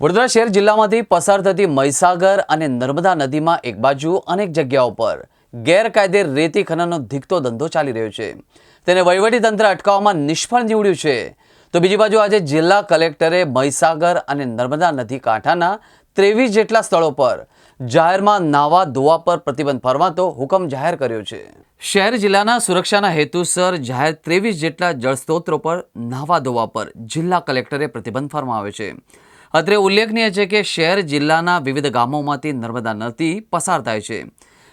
વડોદરા શહેર જિલ્લામાંથી પસાર થતી મહીસાગર અને નર્મદા નદીમાં એક બાજુ અનેક જગ્યાઓ પર ગેરકાયદે રેતી ખનનનો ધીકતો ધંધો ચાલી રહ્યો છે. તેને વહીવટીતંત્ર અટકાવવામાં નિષ્ફળ નીવડ્યું છે. તો બીજી બાજુ આજે જિલ્લા કલેક્ટરે મહીસાગર અને નર્મદા નદી કાંઠાના ત્રેવીસ જેટલા સ્થળો પર જાહેરમાં નાવા ધોવા પર પ્રતિબંધ ફરમાતો હુકમ જાહેર કર્યો છે. શહેર જિલ્લાના સુરક્ષાના હેતુસર જાહેર ત્રેવીસ જેટલા જળસ્ત્રોતો પર નાવા ધોવા પર જિલ્લા કલેક્ટરે પ્રતિબંધ ફરમાવ્યો છે. અત્રે ઉલ્લેખનીય છે કે શહેર જિલ્લાના વિવિધ ગામોમાંથી નર્મદા નદી પસાર થાય છે,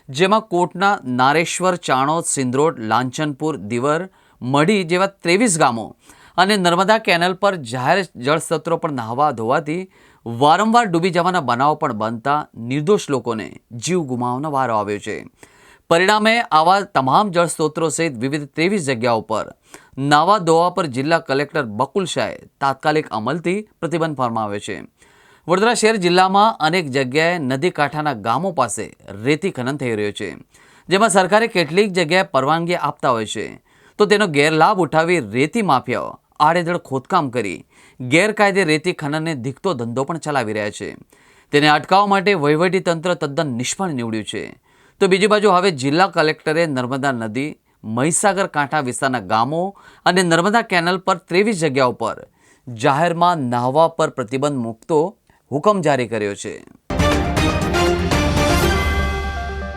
જેમાં કોટના નારેશ્વર, ચાણોદ, સિંદ્રોડ, લાંચનપુર, દિવર, મઢી જેવા ત્રેવીસ ગામો અને નર્મદા કેનલ પર જાહેર જળસ્ત્રોતો પર નહાવા ધોવાથી વારંવાર ડૂબી જવાના બનાવો પણ બનતા નિર્દોષ લોકોને જીવ ગુમાવવાનો વારો આવ્યો છે. પરિણામે આવા તમામ જળસ્ત્રોતો સહિત વિવિધ ત્રેવીસ જગ્યાઓ પર નાવા દોવા પર જિલ્લા કલેક્ટર બકુલ શાહે તાત્કાલિક અમલથી પ્રતિબંધ ફરમાવ્યો છે. વડોદરા શહેર જિલ્લામાં અનેક જગ્યાએ નદી કાંઠાના ગામો પાસે રેતી ખનન થઈ રહ્યું છે, જેમાં સરકારે કેટલીક જગ્યાએ પરવાનગી આપતા હોય છે. તો તેનો ગેરલાભ ઉઠાવી રેતી માફિયાઓ આડેધડ ખોદકામ કરી ગેરકાયદે રેતી ખનનને ધીકતો ધંધો પણ ચલાવી રહ્યા છે. તેને અટકાવવા માટે વહીવટીતંત્ર તદ્દન નિષ્ફળ નીવડ્યું છે. તો બીજી બાજુ હવે જિલ્લા કલેક્ટરે નર્મદા નદી મહીસાગર, કાંઠા વિસ્તારના ગામો અને નર્મદા કેનલ પર ત્રેવીસ જગ્યાઓ પર જાહેરમાં નાહવા પર પ્રતિબંધ મૂકતો હુકમ જારી કર્યો છે.